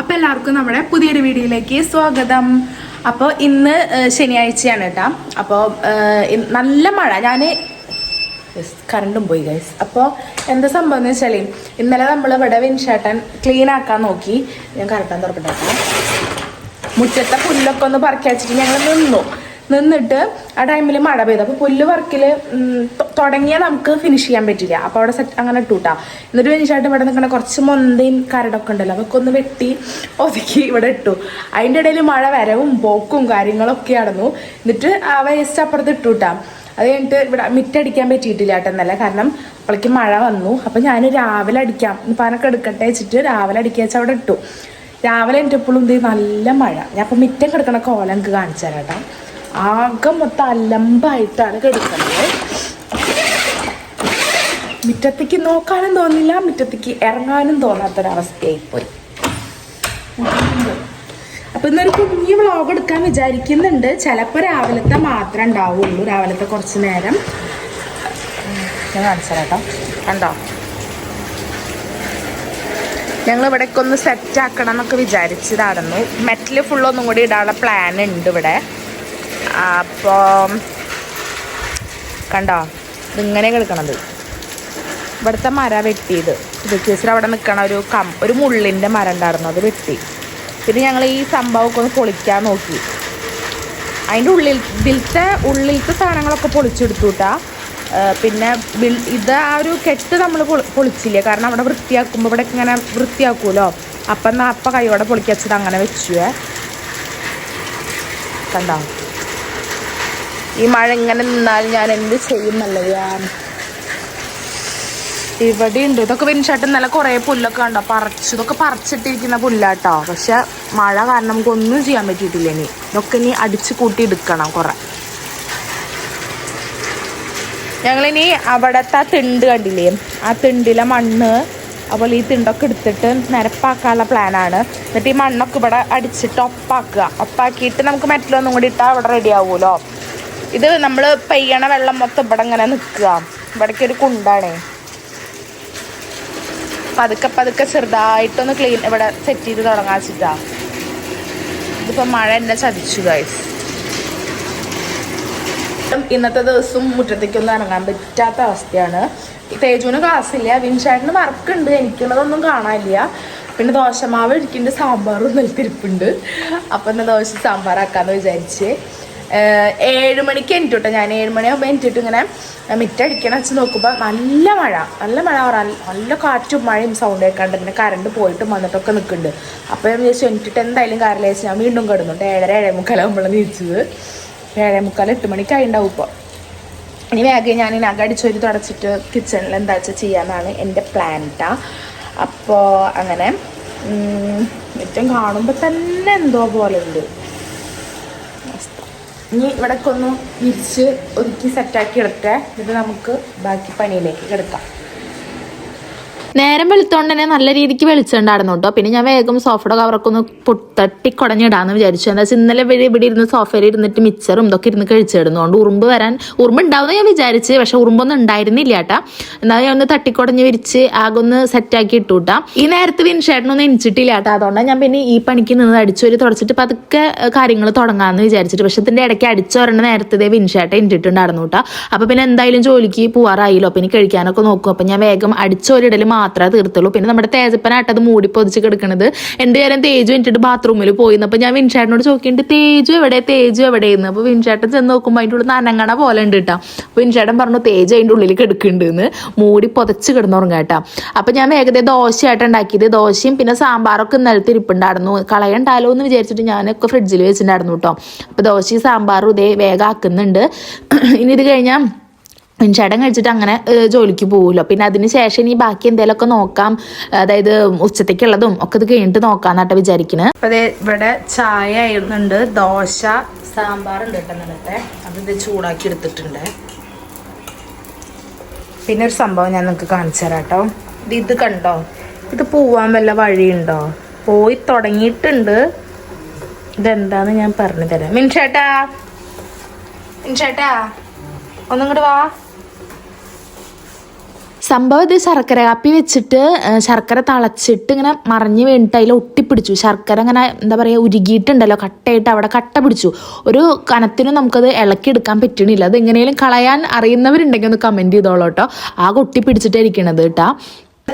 അപ്പോൾ എല്ലാവർക്കും നമ്മുടെ പുതിയൊരു വീഡിയോയിലേക്ക് സ്വാഗതം. അപ്പോൾ ഇന്ന് ശനിയാഴ്ചയാണ് കേട്ടോ. അപ്പോൾ നല്ല മഴ. ഞാൻ കറണ്ടും പോയി ഗൈസ് അപ്പോൾ എന്താ സംഭവം എന്ന് വെച്ചാൽ ഇന്നലെ നമ്മൾ ഇവിടെ വിൻഷേട്ടൻ ക്ലീൻ ആക്കാൻ നോക്കി. ഞാൻ കറക്റ്റാൻ തുറക്കട്ടെ മുറ്റത്തെ പുല്ലൊക്കെ ഒന്ന് പറക്കി വെച്ചിട്ട് ഞങ്ങൾ നിന്നു. നിന്നിട്ട് ആ ടൈമിൽ മഴ പെയ്തു. അപ്പോൾ പുല്ല് വർക്കിൽ തുടങ്ങിയാൽ നമുക്ക് ഫിനിഷ് ചെയ്യാൻ പറ്റില്ല. അപ്പോൾ അവിടെ സെറ്റ് അങ്ങനെ ഇട്ടുട്ടാ. എന്നിട്ട് ഫിനിഷായിട്ട് ഇവിടെ നിൽക്കണ കുറച്ച് മൊന്തയും കരടൊക്കെ ഉണ്ടല്ലോ അതൊക്കെ ഒന്ന് വെട്ടി ഒതുക്കി ഇവിടെ ഇട്ടു. അതിന്റെ ഇടയിൽ മഴ വരവും പോക്കും കാര്യങ്ങളൊക്കെ നടന്നു. എന്നിട്ട് ആ വേസ്റ്റ് അപ്പുറത്ത് ഇട്ടുട്ടാ. അത് കഴിഞ്ഞിട്ട് ഇവിടെ മിറ്റടിക്കാൻ പറ്റിയിട്ടില്ല ഏട്ടൻ എന്നല്ല കാരണം അപ്പോഴേക്ക് മഴ വന്നു. അപ്പം ഞാൻ രാവിലെ അടിക്കാം. ഇപ്പം ഇപ്പാനൊക്കെ എടുക്കട്ടെ വെച്ചിട്ട് രാവിലെ അടിക്കുക വെച്ചാൽ അവിടെ ഇട്ടു. രാവിലെ എന്റെ എപ്പോഴും ഇത് നല്ല മഴ. ഞാൻ അപ്പം മിറ്റം കിടക്കണ കോലം എനിക്ക് കാണിച്ചു തരാം കേട്ടോ. ആകെ മൊത്തം അലമ്പായിട്ടാണ് കിടക്കുന്നത്. മുറ്റത്തേക്ക് നോക്കാനും തോന്നില്ല മുറ്റത്തേക്ക് ഇറങ്ങാനും തോന്നാത്തൊരവസ്ഥയായി പോയി. അപ്പൊ ഇന്നൊരു കുഞ്ഞു വ്ളോഗ് എടുക്കാൻ വിചാരിക്കുന്നുണ്ട്. ചിലപ്പോൾ രാവിലത്തെ മാത്രമേ ഉണ്ടാവുള്ളൂ രാവിലത്തെ കുറച്ച് നേരം. ഞാൻ കണ്ടോ ഞങ്ങൾ ഇവിടേക്ക് ഒന്ന് സെറ്റ് ആക്കണം എന്നൊക്കെ വിചാരിച്ചതായിരുന്നു. മെറ്റൽ ഫുള്ളൊന്നും കൂടി ഇടാനുള്ള പ്ലാൻ ഉണ്ട് ഇവിടെ. അപ്പോൾ കണ്ടോ? ഇതിങ്ങനെ കിടക്കണത്. ഇവിടുത്തെ മര വെട്ടിയത്. ബ്രിട്ടീഷർ അവിടെ നിൽക്കണ ഒരു കം ഒരു മുള്ളിന്റെ മരം ഉണ്ടായിരുന്നു അത് വെട്ടി. പിന്നെ ഞങ്ങൾ ഈ സംഭവമൊക്കെ ഒന്ന് പൊളിക്കാൻ നോക്കി. അതിന്റെ ഉള്ളിൽ ഇതിലത്തെ ഉള്ളിലത്തെ സാധനങ്ങളൊക്കെ പൊളിച്ചെടുത്തു കേട്ടാ പിന്നെ ബിൽ ഇത് ആ ഒരു കെട്ട് നമ്മൾ പൊളിച്ചില്ല? കാരണം അവിടെ വൃത്തിയാക്കുമ്പോൾ ഇവിടെ ഇങ്ങനെ വൃത്തിയാക്കുമല്ലോ അപ്പം എന്നാൽ അപ്പം കൈയോടെ പൊളിക്കച്ചത് അങ്ങനെ വെച്ചു കണ്ടോ? ഈ മഴ ഇങ്ങനെ നിന്നാൽ ഞാൻ എന്ത് ചെയ്യുന്നല്ലേ ഞാൻ ഇവിടെ ഉണ്ട് ഇതൊക്കെ വിൻഷാട്ട് നല്ല കുറേ പുല്ലൊക്കെ ഉണ്ടോ പറിച്ചു ഇതൊക്കെ പറിച്ചിട്ടിരിക്കുന്ന പുല്ലാട്ടോ. പക്ഷെ മഴ കാരണം നമുക്ക് ഒന്നും ചെയ്യാൻ പറ്റിയിട്ടില്ല ഇനി. ഇതൊക്കെ ഇനി അടിച്ചു കൂട്ടി എടുക്കണം കുറെ. ഞങ്ങളിനി അവിടത്തെ ആ തിണ്ട് കണ്ടില്ലേ? ആ തിണ്ടിലെ മണ്ണ് അപ്പോൾ ഈ തിണ്ടൊക്കെ എടുത്തിട്ട് നിരപ്പാക്കാനുള്ള പ്ലാനാണ്. എന്നിട്ട് ഈ മണ്ണൊക്കെ ഇവിടെ അടിച്ചിട്ട് ഒപ്പാക്കുക. ഒപ്പാക്കിയിട്ട് നമുക്ക് മെറ്റലൊന്നും കൂടി ഇട്ടാൽ അവിടെ റെഡി ആവുമല്ലോ. ഇത് നമ്മൾ പെയ്യണ വെള്ളം മൊത്തം ഇവിടെ ഇങ്ങനെ നിൽക്കുക. ഇവിടേക്ക് ഒരു കുണ്ടാണേ. പതുക്കെ പതുക്കെ ചെറുതായിട്ടൊന്ന് ക്ലീൻ ഇവിടെ സെറ്റ് ചെയ്ത് തുടങ്ങാൻ വെച്ചിട്ടാ. ഇതിപ്പോൾ മഴ എന്നെ ചതിച്ചു ഗൈസ് ഇന്നത്തെ ദിവസം മുറ്റത്തേക്കൊന്നും ഇറങ്ങാൻ പറ്റാത്ത അവസ്ഥയാണ്. തേജുവിന് ക്ലാസ്സില്ല വിൻഷാട്ടിന് വർക്കുണ്ട് എനിക്കുള്ളതൊന്നും കാണാനില്ല. പിന്നെ ദോശമാവ് ഇരിക്കുന്നുണ്ട് സാമ്പാറും നെൽത്തിരിപ്പുണ്ട് അപ്പം എന്നെ ദോശ സാമ്പാറാക്കാന്ന് വിചാരിച്ച്. ഏഴ് മണിക്ക് എനിട്ടോ ഞാൻ ഏഴ് മണിയാകുമ്പോൾ എനിട്ടിട്ട് ഇങ്ങനെ മിറ്റടിക്കണം വെച്ച് നോക്കുമ്പോൾ നല്ല മഴ. നല്ല മഴ നല്ല കാറ്റും മഴയും സൗണ്ട് കേൾക്കാണ്ട് പിന്നെ കറണ്ട് പോയിട്ടും വന്നിട്ടൊക്കെ നിൽക്കുന്നുണ്ട് അപ്പോൾ ഞാൻ വിചാരിച്ചു എനിട്ടിട്ട് എന്തായാലും കാറിൽ വെച്ച് ഞാൻ വീണ്ടും കിടന്നുണ്ട് ഏഴര ഏഴേ മുക്കാലാകുമ്പോൾ നീച്ചത്. ഏഴേ മുക്കാൽ എട്ട് മണിക്കായി ഉണ്ടാവും ഇപ്പോൾ ഇനി വേഗം ഞാൻ നഗ അടിച്ചൊരു തുടച്ചിട്ട് കിച്ചണിൽ എന്താ വെച്ചാൽ ചെയ്യാമെന്നാണ് എന്റെ പ്ലാൻ കേട്ടോ അപ്പോൾ അങ്ങനെ മിറ്റം കാണുമ്പോൾ തന്നെ എന്തോ പോലെ ഉണ്ട്. ഇനി ഇവിടേക്ക് ഒന്ന് വിരിച്ച് ഒതുക്കി സെറ്റാക്കി ഇടട്ടെ എന്നിട്ട് നമുക്ക് ബാക്കി പണിയിലേക്ക് കിടക്കാം നേരം വെളുത്തോണ്ട് തന്നെ നല്ല രീതിക്ക് വെളിച്ചുണ്ടായിരുന്നു കേട്ടോ പിന്നെ ഞാൻ വേഗം സോഫയുടെ കവറൊക്കെ ഒന്ന് പൊട്ടട്ടി കുടഞ്ഞിടാന്ന് വിചാരിച്ചു. എന്താ വെച്ചാൽ ഇന്നലെ ഇവിടെ ഇവിടെ ഇരുന്ന് സോഫയിൽ ഇരുന്നിട്ട് മിച്ചറും ഇതൊക്കെ ഇരുന്ന് കഴിച്ചിടുന്നതുകൊണ്ട് ഉറുമ്പ് വരാൻ ഉറുമ്പ് ഉണ്ടാവുന്ന ഞാൻ വിചാരിച്ച്. പക്ഷെ ഉറുമ്പൊന്നും ഉണ്ടായിരുന്നില്ല കേട്ടാ എന്നാൽ ഞാൻ ഒന്ന് തട്ടിക്കുടഞ്ഞ് വിരിച്ച് ആകെ ഒന്ന് സെറ്റാക്കി ഇട്ടു കേട്ടാ ഈ നേരത്തെ വിൻഷേട്ടനൊന്നും എനിച്ചിട്ടില്ല കേട്ടോ അതുകൊണ്ടാണ് ഞാൻ പിന്നെ ഈ പണിക്ക് നിന്ന് അടിച്ചൊരു തുടച്ചിട്ട് പതുക്കെ കാര്യങ്ങൾ തുടങ്ങാമെന്ന് വിചാരിച്ചിട്ട്. പക്ഷെ ഇതിന്റെ ഇടയ്ക്ക് അടിച്ചൊരെണ്ണ നേരത്തെ വിൻഷേട്ട ഇട്ടിട്ടുണ്ടായിരുന്നു കേട്ടോ അപ്പൊ പിന്നെ എന്തായാലും ജോലിക്ക് പോവാറായില്ലോ. പിന്നെ കഴിക്കാനൊക്കെ നോക്കും. അപ്പൊ ഞാൻ വേഗം അടിച്ചൊരിടൽ മാത്രമേ തീർത്തുള്ളൂ. പിന്നെ നമ്മുടെ തേജപ്പനായിട്ട് അത് മൂടി പൊതിച്ച് കിടക്കണത്. എന്റെ കാര്യം തേജു എന്നിട്ട് ബാത്റൂമിൽ പോയി. അപ്പൊ ഞാൻ വിൻഷേട്ടനോട് ചോദിക്കുന്നുണ്ട് തേജു എവിടെ? തേജു എവിടെയെന്ന്? അപ്പൊ വിൻഷേട്ടൻ ചെന്ന് നോക്കുമ്പോൾ അതിന്റെ ഉള്ളിൽ നനങ്ങണ പോലെ ഉണ്ട് കേട്ടോ. അപ്പൊ വിൻഷേട്ടൻ പറഞ്ഞു തേജ് അതിന്റെ ഉള്ളിൽ കിടക്കുന്നുണ്ട് എന്ന് മൂടി പൊതച്ച് കിടന്നുറങ്ങാം കേട്ടോ അപ്പൊ ഞാൻ വേഗത ദോശയായിട്ട് ഉണ്ടാക്കിയത്. ദോശയും പിന്നെ സാമ്പാറൊക്കെ ഇന്നലത്തെ ഇരിപ്പുണ്ടായിരുന്നു കളയണ്ടാലോ എന്ന് വിചാരിച്ചിട്ട് ഞാനൊക്കെ ഫ്രിഡ്ജിൽ വെച്ചിട്ടുണ്ടായിരുന്നു കേട്ടോ. അപ്പൊ ദോശയും സാമ്പാറും ഇതേ വേഗം ആക്കുന്നുണ്ട്. ഇനി ഇത് കഴിഞ്ഞാൽ ചേട്ടൻ കഴിച്ചിട്ട് അങ്ങനെ ജോലിക്ക് പോകുമല്ലോ പിന്നെ അതിന് ശേഷം ഇനി ബാക്കി എന്തെങ്കിലുമൊക്കെ നോക്കാം. അതായത് ഉച്ചത്തേക്കുള്ളതും ഒക്കെ ഇത് കഴിഞ്ഞിട്ട് നോക്കാന്നാട്ടെ വിചാരിക്കുന്നത് ദേ ഇവിടെ ചായ ആയിരുന്നുണ്ട് ദോശ സാമ്പാർ ഉണ്ട് കേട്ടോ അത് ഇത് ചൂടാക്കി എടുത്തിട്ടുണ്ട്. പിന്നെ ഒരു സംഭവം ഞാൻ നിങ്ങൾക്ക് കാണിച്ചു തരാം കേട്ടോ. ഇത് ഇത് കണ്ടോ? ഇത് പോവാൻ വല്ല വഴിയുണ്ടോ? പോയി തുടങ്ങിയിട്ടുണ്ട്. ഇതെന്താന്ന് ഞാൻ പറഞ്ഞു തരാം. മിൻഷേട്ടാ മിൻഷേട്ടാ ഒന്നും കൂടെ വാ. സംഭവം ഇത് ശർക്കര കാപ്പി വെച്ചിട്ട് ശർക്കര തളച്ചിട്ട് ഇങ്ങനെ മറിഞ്ഞ് വീണിട്ട് അതിൽ ഒട്ടിപ്പിടിച്ചു. ശർക്കര ഇങ്ങനെ എന്താ പറയുക ഉരുകിയിട്ടുണ്ടല്ലോ കട്ടയായിട്ട് അവിടെ കട്ട പിടിച്ചു. ഒരു കനത്തിനും നമുക്കത് ഇളക്കിയെടുക്കാൻ പറ്റണില്ല. അത് എങ്ങനെയും കളയാൻ അറിയുന്നവരുണ്ടെങ്കിൽ ഒന്ന് കമന്റ് ചെയ്തോളൂ കേട്ടോ ആകെ ഒട്ടിപ്പിടിച്ചിട്ടായിരിക്കണത് കേട്ടോ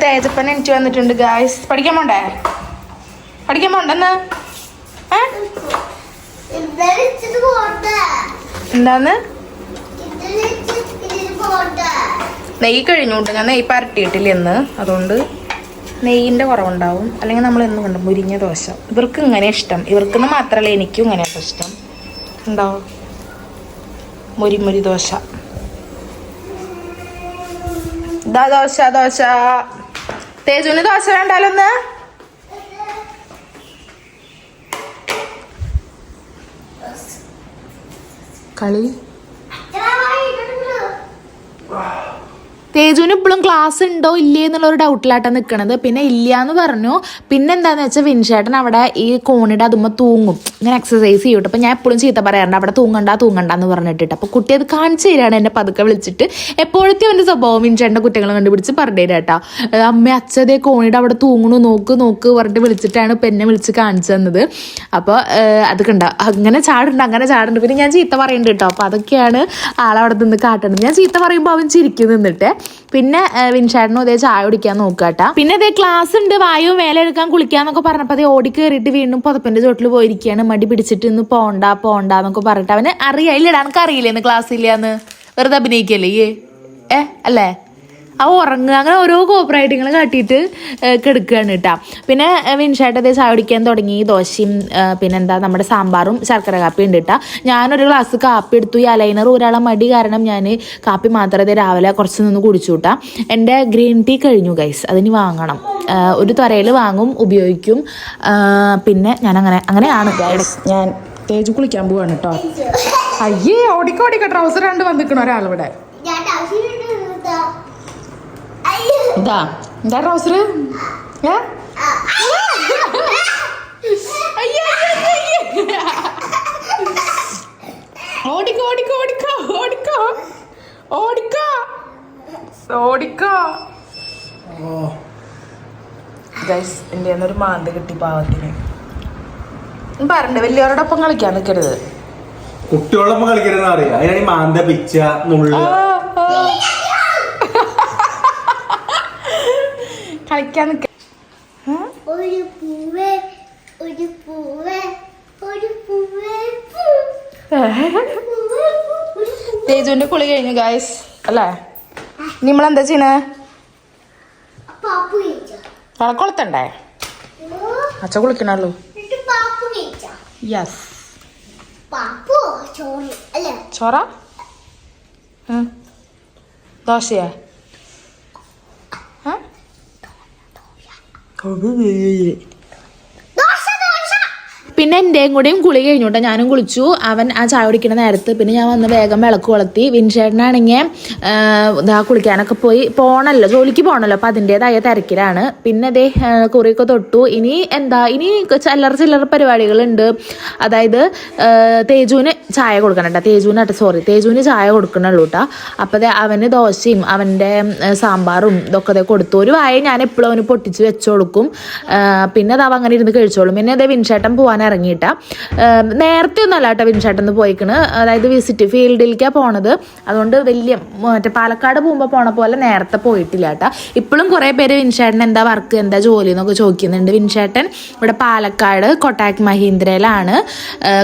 തേജപ്പൻ എനിക്ക് വന്നിട്ടുണ്ട് ഗായ്സ് പഠിക്കാൻ പോണ്ടേ? പഠിക്കാൻ പോണ്ടെന്ന് എന്താന്ന്? നെയ്യ് കഴിഞ്ഞുകൊണ്ട് ഞാൻ നെയ്യ് പരട്ടിയിട്ടില്ല എന്ന് അതുകൊണ്ട് നെയ്യിന്റെ കുറവുണ്ടാവും. അല്ലെങ്കിൽ നമ്മൾ എന്ന് കണ്ടു മുരിഞ്ഞ ദോശ. ഇവർക്ക് ഇങ്ങനെ ഇഷ്ടം. ഇവർക്കെന്ന് മാത്രമല്ല എനിക്കും ഇങ്ങനെ ഇഷ്ടം. ഉണ്ടോ മുരിമുരി ദോശ. ഇതാ ദോശ ദോശ. തേജുവിന് ദോശ വേണ്ടാലോ ഒന്ന് കളി തേജുവിന് ഇപ്പോഴും ക്ലാസ് ഉണ്ടോ ഇല്ലേ എന്നുള്ള ഒരു ഡൗട്ടിലാട്ടാണ് നിൽക്കണത് പിന്നെ ഇല്ല എന്ന് പറഞ്ഞു. പിന്നെ എന്താന്ന് വെച്ചാൽ വിൻഷേട്ടൻ അവിടെ ഈ കോണിയുടെ അതുമ്മ തൂങ്ങും. ഇങ്ങനെ എക്സസൈസ് ചെയ്യും അപ്പം ഞാൻ എപ്പോഴും ചീത്ത പറയാറുണ്ട്. അവിടെ തൂങ്ങണ്ട തൂങ്ങണ്ട എന്ന് പറഞ്ഞിട്ട് അപ്പോൾ കുട്ടി അത് കാണിച്ചു തരാണ് എന്നെ പതുക്കെ വിളിച്ചിട്ട്. എപ്പോഴത്തെ അവന്റെ സ്വഭാവം വിൻഷേട്ടന്റെ കുറ്റങ്ങൾ കണ്ടുപിടിച്ച് പറഞ്ഞു തരാം കേട്ടോ അമ്മ അച്ഛതേ കോണിയുടെ അവിടെ തൂങ്ങണു നോക്ക് നോക്ക് പറഞ്ഞിട്ട് വിളിച്ചിട്ടാണ് ഇപ്പം എന്നെ വിളിച്ച് കാണിച്ചു തന്നത്. അപ്പോൾ അത് കണ്ട. അങ്ങനെ ചാടുണ്ട് അങ്ങനെ ചാടുണ്ട് പിന്നെ ഞാൻ ചീത്ത പറയുന്നുണ്ട് കേട്ടോ അപ്പോൾ അതൊക്കെയാണ് ആളവിടെ നിന്ന് കാട്ടുന്നത് ഞാൻ ചീത്ത പറയുമ്പോൾ അവൻ ചിരിക്കും നിന്നിട്ട്. പിന്നെ വിൻഷാടിനും ഇതേ ചായ കുടിക്കാൻ നോക്കാട്ടാ. പിന്നെ ഇതേ ക്ലാസ് ഉണ്ട് വായു മേലെ എടുക്കാൻ കുളിക്കാന്നൊക്കെ പറഞ്ഞപ്പോൾ അതേ ഓടി കയറിയിട്ട് വീണ്ടും പുതപ്പിന്റെ ചോട്ടിൽ പോയിരിക്കുകയാണ്. മടി പിടിച്ചിട്ട് ഇന്ന് പോണ്ട പോണ്ട എന്നൊക്കെ പറഞ്ഞിട്ട് അവന് അറിയാം. ഇല്ലടാ എനിക്ക് അറിയില്ലേ ഇന്ന് ക്ലാസ് ഇല്ലാന്ന് വെറുതെ അഭിനയിക്കല്ലേ ഏ അല്ലേ? ആ ഉറങ്ങുക. അങ്ങനെ ഓരോ കോപ്പറേറ്റിങ്ങൾ കാട്ടിയിട്ട് കെടുക്കുകയാണ് കേട്ടോ പിന്നെ വിൻഷായിട്ട് അതേ ചായ കുടിക്കാൻ തുടങ്ങി ദോശയും പിന്നെ പിന്നെന്താ നമ്മുടെ സാമ്പാറും ശർക്കര കാപ്പി ഉണ്ട് കേട്ടോ ഞാനൊരു ഗ്ലാസ് കാപ്പി എടുത്തു. ഈ അലൈനർ ഒരാളെ മടി കാരണം ഞാൻ കാപ്പി മാത്രമേ അതേ രാവിലെ കുറച്ച് നിന്ന് കുടിച്ചു കൂട്ടാ എന്റെ ഗ്രീൻ ടീ കഴിഞ്ഞു ഗൈസ് അതിന് വാങ്ങണം. ഒരു ത്വരയിൽ വാങ്ങും ഉപയോഗിക്കും. പിന്നെ ഞാൻ അങ്ങനെ അങ്ങനെയാണ്. ഞാൻ തേജ് കുളിക്കാൻ പോവാണ് കേട്ടോ അയ്യേ ഓടിക്കോടിക്ക ഓടിക്കോ. ട്രൗസർ കണ്ട് വന്നിക്കണോ ഒരാളിവിടെ. ഇതാ എന്താ ട്രൗസർ. ഓടിക്കോ ഓടിക്കോ ഓടിക്കോ ഓടിക്കോ. ഓടിക്കോ. ഓടിക്കോ. ഗൈസ് എന്റെ ഒരു മാന്ത് കിട്ടി പാവത്തിന്. പറഞ്ഞിട്ട് വലിയവരോടൊപ്പം കളിക്കാൻ നിൽക്കരുത് കുട്ടികളൊപ്പം കളിക്കരുതെന്ന് അറിയാം അതിനാണ് മാന്ത പിച്ച നുള്ള. കളിക്കാൻ നിൽക്ക ഒരു പൂവേ ഒരു പൂവേ ഒരു പൂവേ തേജുവിന്റെ കുളി കഴിഞ്ഞു ഗായ്സ് അല്ലേ? നമ്മൾ എന്താ ചെയ്യണേ? വളക്കുളത്തണ്ടേ അച്ഛ കുളിക്കണല്ലോ? യെസ് പാപ്പു ചോറ് അല്ലേ? ചോറ? ഉം. ദോശയാ? ദോശ ദോശ പിന്നെ എന്റെയും കൂടെയും കുളി കഴിഞ്ഞു കേട്ടോ ഞാനും കുളിച്ചു. അവൻ ആ ചായ കുടിക്കുന്ന നേരത്ത് പിന്നെ ഞാൻ വന്ന് വേഗം വിളക്ക് കൊളുത്തി. വിൻഷേട്ടനാണെങ്കിൽ ഇതാ കുളിക്കാനൊക്കെ പോയി. പോണല്ലോ ജോലിക്ക് പോകണല്ലോ അപ്പം അതിന്റെതായ തിരക്കിലാണ്. പിന്നെ അതേ കുറിയൊക്കെ തൊട്ടു. ഇനി എന്താ ഇനി ചില്ലറ ചില്ലറ പരിപാടികളുണ്ട്. അതായത് തേജുവിന് ചായ കൊടുക്കണം കേട്ടോ തേജുവിന് കേട്ടോ സോറി തേജുവിന് ചായ കൊടുക്കണുള്ളൂ കേട്ടോ അപ്പോൾ അവന് ദോശയും അവന്റെ സാമ്പാറും ഇതൊക്കെ കൊടുത്തു. ഒരു വായ ഞാൻ എപ്പോഴും അവന് പൊട്ടിച്ച് വെച്ചു കൊടുക്കും പിന്നെ അത് അങ്ങനെ ഇരുന്ന് കഴിച്ചോളും. പിന്നെ അതേ വിൻഷേട്ടൻ പോകാൻ ഇറങ്ങിയിട്ട. നേരത്തെ ഒന്നും അല്ലാട്ടോ വിൻഷേട്ടൻ പോയിക്കണ്. അതായത് വിസിറ്റ് ഫീൽഡിലേക്കാണ് പോണത്. അതുകൊണ്ട് വലിയ മറ്റേ പാലക്കാട് പോകുമ്പോൾ പോണ പോലെ നേരത്തെ പോയിട്ടില്ല കേട്ടോ ഇപ്പോഴും കുറേ പേര് വിൻചേട്ടൻ എന്താ വർക്ക് എന്താ ജോലി എന്നൊക്കെ ചോദിക്കുന്നുണ്ട്. വിൻചേട്ടൻ ഇവിടെ പാലക്കാട് കൊട്ടാക് മഹീന്ദ്രയിലാണ്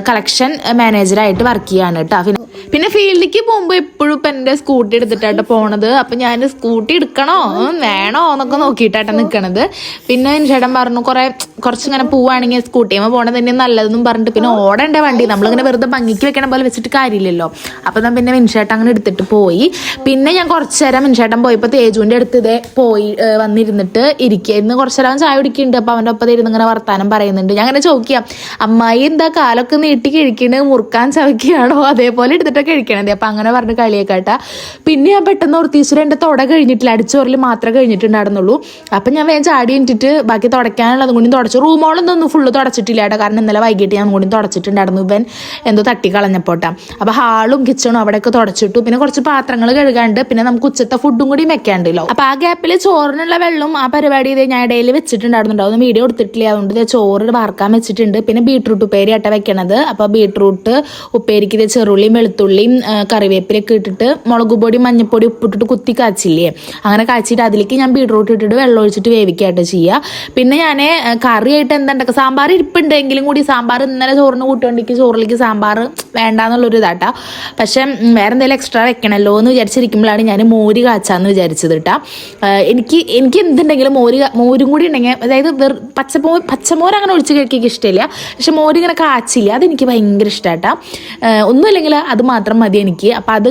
കളക്ഷൻ മാനേജറായിട്ട് വർക്ക് ചെയ്യാണ് കേട്ടോ പിന്നെ ഫീൽഡിലേക്ക് പോകുമ്പോൾ എപ്പോഴും ഇപ്പം എന്റെ സ്കൂട്ടി എടുത്തിട്ടാട്ടോ പോണത്. അപ്പം ഞാൻ സ്കൂട്ടി എടുക്കണോ? വേണോ എന്നൊക്കെ നോക്കിയിട്ടാട്ടോ നിൽക്കണത് പിന്നെ ചേട്ടൻ പറഞ്ഞു കുറേ കുറച്ചിങ്ങനെ പോവുകയാണെങ്കിൽ സ്കൂട്ടിയുമ്പോൾ പോണത് തന്നെ നല്ലതെന്നും പറഞ്ഞിട്ട് പിന്നെ ഓടേണ്ട വണ്ടി. നമ്മളിങ്ങനെ വെറുതെ ഭംഗിക്ക് വെക്കണ പോലെ വെച്ചിട്ട് കാര്യമില്ലല്ലോ. അപ്പം ഞാൻ പിന്നെ മിൻഷേട്ടൻ അങ്ങനെ എടുത്തിട്ട് പോയി. പിന്നെ ഞാൻ കുറച്ച് നേരം മിൻഷേട്ടൻ പോയപ്പോൾ തേജുവിന്റെ അടുത്ത് ഇതേ പോയി വന്നിരുന്നിട്ട് ഇരിക്കുക ഇന്ന് നേരം ചായ കുടിക്കുന്നുണ്ട്. അപ്പോൾ അവന്റെ ഒപ്പം ഇരുന്ന് ഇങ്ങനെ വർത്താനം പറയുന്നുണ്ട്. ഞാൻ അങ്ങനെ ചോദിക്കാം അമ്മായി എന്താ കാലൊക്കെ നീട്ടി കിഴിക്കണ്? മുറുക്കാൻ ചവയ്ക്കുകയാണോ? അതേപോലെ എടുത്തിട്ട് വന്നിട്ട് കഴിക്കണത്. അപ്പൊ അങ്ങനെ പറഞ്ഞ് കളിയേക്കാട്ട. പിന്നെ ഞാൻ പെട്ടെന്ന് ഓർത്തീശ്വരം എന്റെ തുട കഴിഞ്ഞിട്ടില്ല. അടിച്ചോറിൽ മാത്രമേ കഴിഞ്ഞിട്ടുണ്ടായിരുന്നുള്ളൂ. അപ്പൊ ഞാൻ വേഗം ചാടി കഴിഞ്ഞിട്ട് ബാക്കി തുടയ്ക്കാനുള്ളതും കൂടി തുടച്ചു. റൂമോളൊന്നും ഫുള്ള് തുടച്ചിട്ടില്ല കേട്ടോ കാരണം ഇന്നലെ വൈകിട്ട് ഞാൻ കൂടി തുടച്ചിട്ടുണ്ടായിരുന്നു. ഇവൻ എന്തോ തട്ടി കളഞ്ഞപ്പോട്ടാ അപ്പൊ ഹാളും കിച്ചണും അവിടെയൊക്കെ തുടച്ചിട്ടു. പിന്നെ കുറച്ച് പാത്രങ്ങൾ കഴുകാണ്ട് പിന്നെ നമുക്ക് ഉച്ചത്തെ ഫുഡും കൂടി വെക്കാണ്ടല്ലോ. അപ്പൊ ആ ഗ്യാപ്പിൽ ചോറിനുള്ള വെള്ളം ആ പരിപാടി ഇത് ഞാൻ ഇടയിൽ വെച്ചിട്ടുണ്ടായിരുന്നുണ്ടാവും വീഡിയോ എടുത്തിട്ടില്ല. അതുകൊണ്ട് ചോറ് വാർക്കാൻ വെച്ചിട്ടുണ്ട്. പിന്നെ ബീട്രൂട്ട് ഉപ്പേരി ആട്ട വെക്കണത്. അപ്പൊ ബീട്രൂട്ട് ഉപ്പേരിക്ക് ഇത് ചെറുള്ളിയും വെളുത്തുള്ളിയും കറിവേപ്പിലൊക്കെ ഇട്ടിട്ട് മുളക് പൊടി മഞ്ഞപ്പൊടി ഉപ്പിട്ടിട്ട് കുത്തി കാച്ചില്ലേ? അങ്ങനെ കാച്ചിട്ട് അതിലേക്ക് ഞാൻ ബീട്രൂട്ട് ഇട്ടിട്ട് വെള്ളം ഒഴിച്ചിട്ട് വേവിക്കാട്ടോ ചെയ്യുക പിന്നെ ഞാൻ കറിയായിട്ട് എന്താ സാമ്പാർ ഇരിപ്പുണ്ടെങ്കിലും കൂടി സാമ്പാർ ഇന്നലെ ചോറിന് കൂട്ടുകൊണ്ടെങ്കിൽ ചോറിലേക്ക് സാമ്പാർ വേണ്ട എന്നുള്ളൊരു ഇതാട്ടാ. പക്ഷെ വേറെ എന്തെങ്കിലും എക്സ്ട്രാ വെക്കണമല്ലോ എന്ന് വിചാരിച്ചിരിക്കുമ്പോഴാണ് ഞാൻ മോര് കാച്ചാന്ന് വിചാരിച്ചത് കേട്ടാ എനിക്ക് എനിക്ക് എന്തുണ്ടെങ്കിലും മോര് മോരും കൂടി ഉണ്ടെങ്കിൽ അതായത് പച്ചമോ പച്ചമോര് അങ്ങനെ ഒഴിച്ച് കഴിക്കാൻ ഇഷ്ടമില്ല. പക്ഷെ മോര് ഇങ്ങനെ കാച്ചില്ല അതെനിക്ക് ഭയങ്കര ഇഷ്ടമാട്ടാ ഒന്നുമില്ലെങ്കിൽ അത് മാത്രം മതി എനിക്ക്. അപ്പം അത്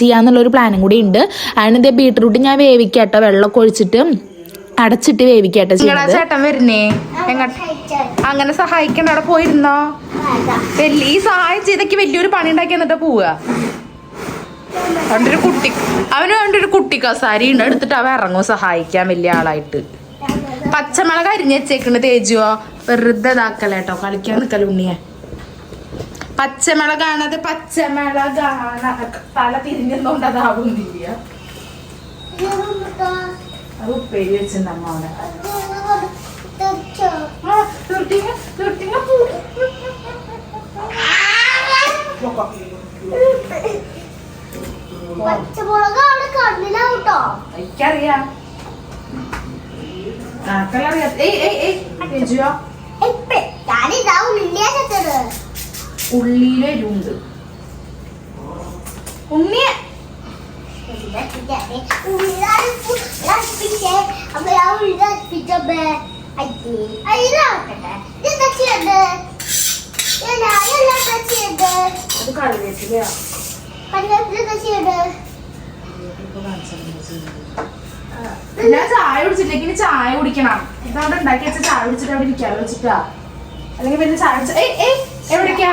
ചെയ്യാന്നുള്ളൊരു പ്ലാനും കൂടി ഉണ്ട്. അതിനെന്തേ ബീട്രൂട്ട് ഞാൻ വേവിക്കട്ടോ. വെള്ളമൊക്കെ ഒഴിച്ചിട്ട് അടച്ചിട്ട് വേവിക്കട്ടെ ചേട്ടൻ വരുന്നേ? എങ്ങോട്ട് അങ്ങനെ സഹായിക്കണ്ട. അവിടെ പോയിരുന്നോ? ഈ സഹായം ചെയ്തൊക്കെ വലിയൊരു പണി ഉണ്ടാക്കി എന്നിട്ട് പോവുക. അവന്റെ ഒരു കുട്ടി അവന് വേണ്ട ഒരു കുട്ടി കസാരി ഉണ്ട്. എടുത്തിട്ട് അവൻ ഇറങ്ങും സഹായിക്കാൻ വലിയ ആളായിട്ട്. പച്ചമുളക് അരിഞ്ഞ് വെച്ചേക്കണ് തേജുവോ? വെറുതെ ഇതാക്കലേട്ടോ കളിക്കാൻ നിക്കല ഉണ്ണിയെ? പച്ചമുളകാണത് പച്ചമുളകാണ്. തല തിരിഞ്ഞതുകൊണ്ട് അതാവുന്നില്ല. അത് ഉപ്പേരി വെച്ചിട്ടുണ്ട് അമ്മ അവിടെ എനിക്കറിയാം. താത്തലറിയാം ഏയ് ഏയ് ഏയ് ജോ ഞാനിതാവും ഇല്ല ഉള്ളിയുടെ എരിവുണ്ട് ഉണ്ണിയ. ഞാൻ ചായ കുടിച്ചിട്ടില്ല. ഇനി ചായ കുടിക്കണം. ഇതവിടെ ഉണ്ടാക്കി വെച്ച ചായ കുടിച്ചിട്ട് അവിടെ ഇരിക്കാതെ വെച്ചിട്ടാ. അല്ലെങ്കിൽ പിന്നെ ചായ കുടിച്ച എവിടേക്കാ?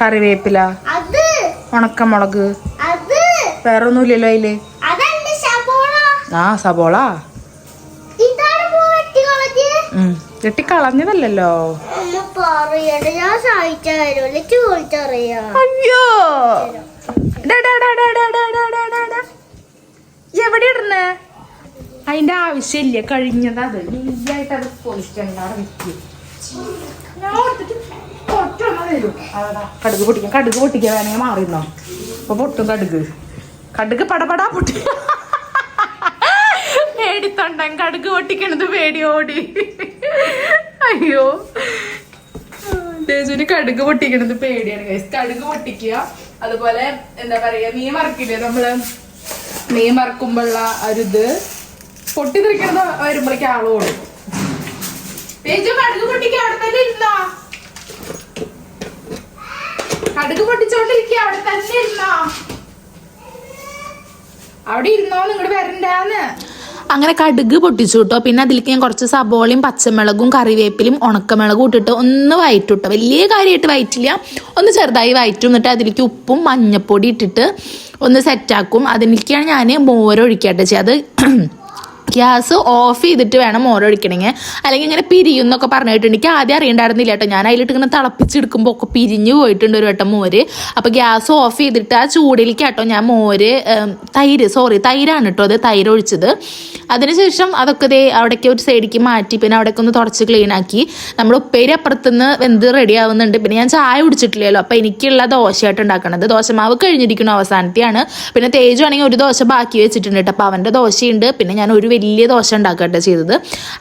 കറിവേപ്പില. ഉണക്കമുളക്. മുളക് വേറൊന്നുമില്ലല്ലോ അതിൽ. ആ സബോള. വെട്ടിക്കളഞ്ഞതല്ലോ അയ്യോ. എവിടെ അതിന്റെ ആവശ്യമില്ല. കഴിഞ്ഞതാ അത്. നീയായിട്ട് അത് പോയിട്ടുണ്ട് കടുക് പൊട്ടിക്കാം. കടുക് പൊട്ടിക്കാൻ വേണമെങ്കിൽ മാറിയിരുന്നോ? അപ്പൊ പൊട്ടും കടുക്. കടുക് പടപടാ പൊട്ടി. പേടിത്തൊണ്ടൻ കടുക് പൊട്ടിക്കണത് പേടിയോടി. അയ്യോ. തേജുവിന് കടുക് പൊട്ടിക്കണത് പേടിയാണ് ഗൈസ് കടുക് പൊട്ടിക്കുക. അതുപോലെ എന്താ പറയാ മീൻ മറക്കില്ലേ നമ്മൾ? മീൻ മറക്കുമ്പോഴുള്ള ഒരു ഇത്. പൊട്ടിത്തെറിക്കണത് വരുമ്പോഴേക്കും ആളോടും തേജു കടുക് പൊട്ടിക്കുക അവിടെ തന്നെ ഇരുന്നോ. കടുക് പൊട്ടിച്ചോണ്ടിരിക്കുക അവിടെ തന്നെ ഇരുന്നോ? അവിടെ ഇരുന്നോ നിങ്ങട് വരണ്ടാന്ന്. അങ്ങനെ കടുക് പൊട്ടിച്ചു കേട്ടോ. പിന്നെ അതിലേക്ക് ഞാൻ കുറച്ച് സബോളയും പച്ചമുളകും കറിവേപ്പിലും ഉണക്കമുളകും ഇട്ടിട്ട് ഒന്ന് വയറ്റും കേട്ടോ. വലിയ കാര്യമായിട്ട് വയറ്റില്ല. ഒന്ന് ചെറുതായി വയറ്റും. എന്നിട്ട് അതിലേക്ക് ഉപ്പും മഞ്ഞപ്പൊടി ഇട്ടിട്ട് ഒന്ന് സെറ്റാക്കും അതിലേക്കാണ് ഞാൻ മോരൊഴിക്കാട്ടെ ചെയ്യുക അത് ഗ്യാസ് ഓഫ് ചെയ്തിട്ട് വേണം മോര് ഒഴിക്കണമെങ്കിൽ അല്ലെങ്കിൽ ഇങ്ങനെ പിരിയുന്നൊക്കെ പറഞ്ഞിട്ടുണ്ട് എനിക്ക് ആദ്യം അറിയണ്ടായിരുന്നില്ല കേട്ടോ. ഞാൻ അതിലിട്ട് ഇങ്ങനെ തിളപ്പിച്ചെടുക്കുമ്പോൾ ഒക്കെ പിരിഞ്ഞു പോയിട്ടുണ്ട് ഒരു വട്ടം മോര്. അപ്പോൾ ഗ്യാസ് ഓഫ് ചെയ്തിട്ട് ആ ചൂടിലേക്ക് കേട്ടോ ഞാൻ മോര് തൈര് സോറി തൈരാണ് കേട്ടോ അത് തൈര് ഒഴിച്ചത്. അതിനുശേഷം അതൊക്കെ ദേ അവിടേക്ക് ഒരു സൈഡിലേക്ക് മാറ്റി പിന്നെ അവിടേക്ക് ഒന്ന് തുടച്ച് ക്ലീൻ ആക്കി. നമ്മൾ ഉപ്പേരി അപ്പുറത്തുനിന്ന് വെന്ത് റെഡി ആവുന്നുണ്ട്. പിന്നെ ഞാൻ ചായ കുടിച്ചിട്ടില്ലല്ലോ. അപ്പോൾ എനിക്കുള്ള ദോശയായിട്ട് ഉണ്ടാക്കണത്. ദോശമാവ് കഴിഞ്ഞിരിക്കുന്നു അവസാനത്തെയാണ്. പിന്നെ തേജു ആണെങ്കിൽ ഒരു ദോശ ബാക്കി വെച്ചിട്ടുണ്ട് കേട്ടോ. അപ്പോൾ അവന്റെ ദോശയുണ്ട്. പിന്നെ ഞാൻ ഒരു വലിയ ദോശ ഉണ്ടാക്കട്ടെ ചെയ്തത്.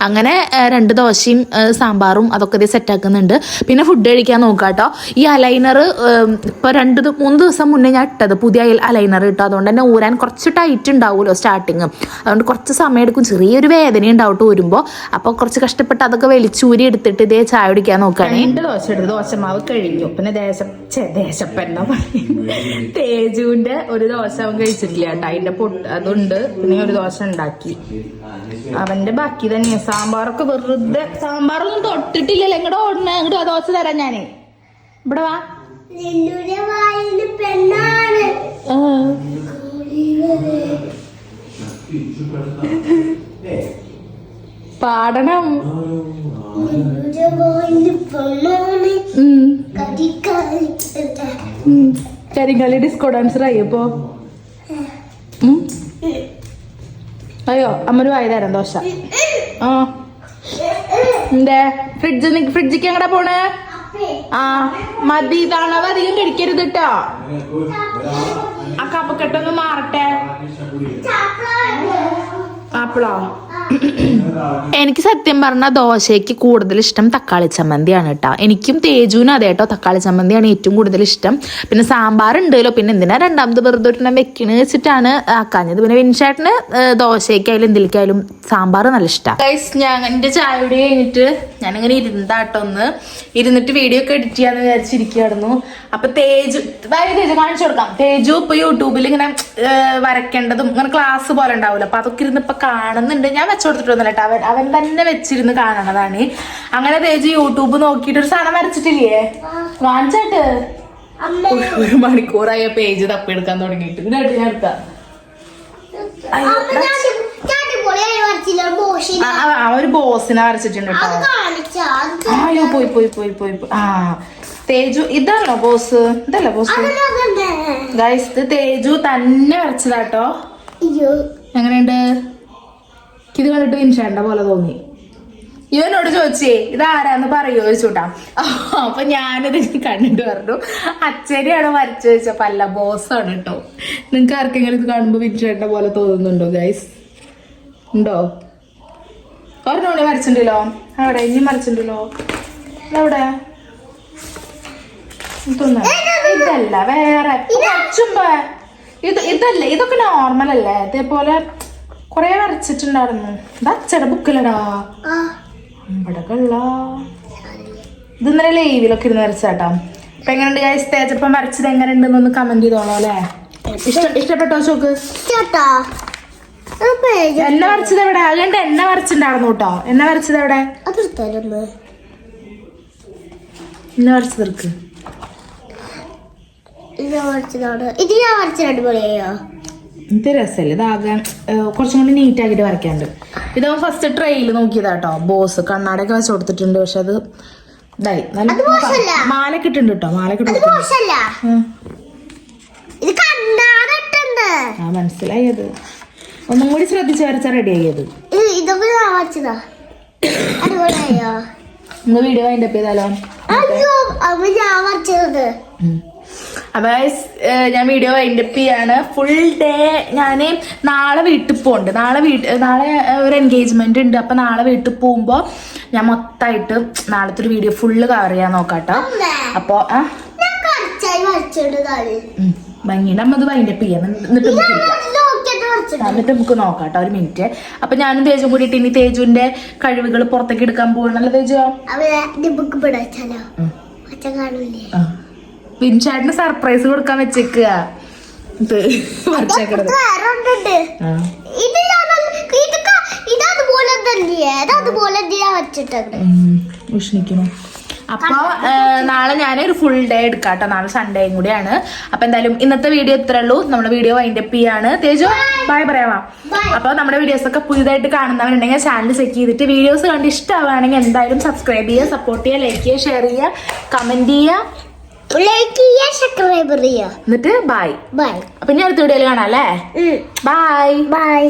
അങ്ങനെ രണ്ട് ദോശയും സാമ്പാറും അതൊക്കെ ഇത് സെറ്റാക്കുന്നുണ്ട് പിന്നെ ഫുഡ് കഴിക്കാൻ നോക്കാട്ടോ. ഈ അലൈനർ ഇപ്പോൾ രണ്ട് മൂന്ന് ദിവസം മുന്നേ ഞാൻ ഇട്ടത്. പുതിയ അലൈനർ ഇട്ടു. അതുകൊണ്ട് തന്നെ ഊരാൻ കുറച്ച് ടൈറ്റ് ഉണ്ടാവുമല്ലോ സ്റ്റാർട്ടിങ് അതുകൊണ്ട് കുറച്ച് സമയം എടുക്കും. ചെറിയൊരു വേദന ഉണ്ടാവും ഊരുമ്പോൾ അപ്പോൾ കുറച്ച് കഷ്ടപ്പെട്ട് അതൊക്കെ വലിച്ചൂരി എടുത്തിട്ട് ഇതേ ചായ കുടിക്കാൻ നോക്കുകയാണ് രണ്ട് ദോശ എടുത്ത് ദോശമാവ് കഴിഞ്ഞു. പിന്നെ ദേശ ദേശപ്പെന്ന തേജുവിന്റെ ഒരു ദോശ കഴിച്ചിട്ടില്ല കേട്ടോ. അതിന്റെ പൊട്ട് അതുണ്ട്. പിന്നെ ഒരു ദോശ ഉണ്ടാക്കി. അവന്റെ ബാക്കി തന്നെ സാമ്പാറൊക്കെ വെറുതെ. സാമ്പാറൊന്നും തൊട്ടിട്ടില്ലല്ലോ. ഇങ്ങോട്ട് ഓടണ ഇങ്ങോട്ട് ദോശ തരാം ഞാൻ. ഇവിടെ വാ. പാടണം. കരിങ്കാളി ഡിസ്കോ ഡാൻസർ ആയി അപ്പോ. അയ്യോ അമ്മൊരു വായി തരാം ദോശ. ആ. എന്തേ? ഫ്രിഡ്ജ് ഫ്രിഡ്ജിക്ക് എങ്ങടെ പോണേ? ആ മതി തണവ് അധികം കഴിക്കരുത് കേട്ടോ ആ കപ്പക്കെട്ടൊന്ന് മാറട്ടെ. ആപ്പിളോ? എനിക്ക് സത്യം പറഞ്ഞാൽ ദോശയ്ക്ക് കൂടുതൽ ഇഷ്ടം തക്കാളി ചമ്മന്തിയാണ് കേട്ടോ എനിക്കും തേജുവിനും അതെ കേട്ടോ തക്കാളി ചമ്മന്തിയാണ് ഏറ്റവും കൂടുതൽ ഇഷ്ടം. പിന്നെ സാമ്പാർ ഉണ്ടല്ലോ പിന്നെ എന്തിനാ രണ്ടാമത് വെറുതെ ഒരെണ്ണം വെക്കണ വെച്ചിട്ടാണ് ആക്കാഞ്ഞത്. പിന്നെ വിൻഷേട്ടന് ദോശയ്ക്കായാലും എന്തിലേക്കായാലും സാമ്പാർ നല്ല ഇഷ്ടമാണ് ഞാൻ എന്റെ ചായ കുടി കഴിഞ്ഞിട്ട് ഞാനിങ്ങനെ ഇരുന്നാട്ടോ ഒന്ന്. ഇരുന്നിട്ട് വീഡിയോ ഒക്കെ എഡിറ്റ് ചെയ്യാന്ന് വിചാരിച്ചിരിക്കുകയായിരുന്നു അപ്പൊ തേജു വേറെ തേജു കാണിച്ചു കൊടുക്കാം. തേജു ഇപ്പൊ യൂട്യൂബിൽ ഇങ്ങനെ വരയ്ക്കേണ്ടതും ഇങ്ങനെ ക്ലാസ് പോലെ ഉണ്ടാവില്ല അപ്പൊ അതൊക്കെ ഇരുന്ന് ഇപ്പൊ കാണുന്നുണ്ട്. ഞാൻ വെച്ചു കൊടുത്തിട്ടൊന്നുമില്ല കേട്ടോ. അവൻ അവൻ തന്നെ വെച്ചിരുന്ന് കാണണതാണ്. അങ്ങനെ തേജ് യൂട്യൂബ് നോക്കിയിട്ട് ഒരു സാധനം വരച്ചിട്ടില്ലേ? വാങ്ങിച്ചിട്ട്. ഒരു മണിക്കൂറായ പേജ് തപ്പിയെടുക്കാൻ തുടങ്ങിയിട്ട്. ഇതിനായിട്ട് ഞാൻ എടുക്കാം. ഒരു ബോസിനെ വരച്ചിട്ടുണ്ട് കേട്ടോ. അയ്യോ പോയി പോയി പോയി പോയി. ആ തേജു ഇതാണോ ബോസ്? ഇതല്ല ബോസ്? ഗൈസ് തേജു തന്നെ വരച്ചതാട്ടോ എങ്ങനെയുണ്ട്? ഇത് കണ്ടിട്ട് വിൻഷേണ്ട പോലെ തോന്നി. ഇവനോട് ചോദിച്ചേ ഇത് ആരാന്ന് പറയോ ചോദിച്ചോട്ടാ. അപ്പൊ ഞാനിത് കണ്ടിട്ട് പറഞ്ഞു. അച്ഛനെയാണ് വരച്ചു ചോദിച്ചപ്പോ അല്ല ബോസാണ് കേട്ടോ നിങ്ങക്ക് ആർക്കെങ്കിലും ഇത് കാണുമ്പോ വിൻഷേണ്ട പോലെ തോന്നുന്നുണ്ടോ ഗൈസ് ഉണ്ടോ? ഒരെണ്ണോടെ വരച്ചിട്ടുണ്ടല്ലോ അവിടെ ഇനി വരച്ചിട്ടുണ്ടല്ലോ അവിടെ ഇതല്ല വേറെ. ഇത് ഇതല്ല ഇതൊക്കെ നോർമൽ അല്ലേ? ഇതേപോലെ കൊറേ വരച്ചിട്ടുണ്ടായിരുന്നു. ഇതാ അച്ഛടെ ബുക്കിലടാ ഇവിടെ കള്ള. ഇത് ഇന്നലെ ലൈവിലൊക്കെ ഇരുന്ന് വരച്ചാട്ടോ അപ്പൊ എങ്ങനെയുണ്ട് ഗൈസ് തേജപ്പം വരച്ചത് എങ്ങനെയുണ്ടെന്ന് ഒന്ന് കമന്റ് ചെയ്തോളാം അല്ലേ? ഇഷ്ട- ഇഷ്ടപ്പെട്ടോ ചോക്ക് എന്നെ വരച്ചത് എവിടെ? അതുകൊണ്ട് എന്നെ വരച്ചിട്ടുണ്ടായിരുന്നു കേട്ടോ. എന്നെ വരച്ചത് എവിടെ? എന്നെ വരച്ചത് ഇത് ഞാൻ വരച്ചതാണ്. ഇത് ഞാൻ വരച്ച അടിപൊളിയായോ ഇത് രസമല്ലേ ഇതാകാൻ കുറച്ചും കൂടി നീറ്റ് ആക്കിയിട്ട് വരയ്ക്കാണ്ട്. ഇതാ ഫസ്റ്റ് ട്രെയിൽ നോക്കിയതാട്ടോ. ബോസ് കണ്ണാടൊക്കെ വെച്ച് കൊടുത്തിട്ടുണ്ട്. പക്ഷെ അത് ഇതായി. നല്ല മാല മാലൊക്കെ ഇട്ടുണ്ട് കേട്ടോ മാലൊക്കെ ആ മനസ്സിലായി അത്. ഒന്നും കൂടി ശ്രദ്ധിച്ച് വരച്ചാ റെഡി ആയത് വീഡിയോ അതിന്റെ ചെയ്താലോ? ഞാൻ വരച്ചത്. അപ്പൊ ഞാൻ വീഡിയോ വൈൻഡപ്പ് ചെയ്യാണ്. ഫുൾ ഡേ ഞാൻ നാളെ വീട്ടിൽ പോകുന്നുണ്ട് നാളെ വീട്ടിൽ നാളെ ഒരു എൻഗേജ്മെന്റ് ഉണ്ട്. അപ്പൊ നാളെ വീട്ടിൽ പോകുമ്പോ ഞാൻ മൊത്തമായിട്ട് നാളത്തെ ഒരു വീഡിയോ ഫുള്ള് കവർ ചെയ്യാൻ നോക്കാട്ടോ. അപ്പോൾ അപ്പൊ ആ? ഭംഗിയുടെ അമ്മ അത് വൈൻഡപ്പ് ചെയ്യാം. എന്നിട്ട് നമുക്ക് എന്നിട്ട് നമുക്ക് നോക്കാട്ടോ ഒരു മിനിറ്റ് അപ്പൊ ഞാനും തേജും കൂടിയിട്ട് ഇനി തേജുവിന്റെ കഴിവുകൾ പുറത്തേക്ക് എടുക്കാൻ പോകണല്ലോ തേജു. പിടിച്ചാലോ കാണൂലേ പിൻചാട്ടിന് സർപ്രൈസ് കൊടുക്കാൻ വെച്ചേക്കുക അപ്പൊ നാളെ ഞാൻ ഒരു ഫുൾ ഡേ എടുക്കാട്ടോ. നാളെ സൺഡേയും കൂടിയാണ്. അപ്പൊ എന്തായാലും ഇന്നത്തെ വീഡിയോ ഇത്രേ ഉള്ളൂ. നമ്മുടെ വീഡിയോ വൈൻഡ് അപ്പ് ചെയ്യാണ്. തേജു ബൈ പറയാവാ അപ്പൊ നമ്മുടെ വീഡിയോസ് ഒക്കെ പുതിയതായിട്ട് കാണുന്നവരുണ്ടെങ്കിൽ ചാനൽ ചെക്ക് ചെയ്തിട്ട് വീഡിയോസ് കണ്ട് ഇഷ്ടമാവുകയാണെങ്കിൽ എന്തായാലും സബ്സ്ക്രൈബ് ചെയ്യുക സപ്പോർട്ട് ചെയ്യുക ലൈക്ക് ചെയ്യുക ഷെയർ ചെയ്യുക കമന്റ് ചെയ്യുക. സബ്സ്ക്രൈബ് ചെയ്യുക എന്നിട്ട് ബൈ ബൈ അപ്പൊ ഇനി അടുത്ത വീഡിയോയിൽ കാണാം അല്ലേ? Bye bye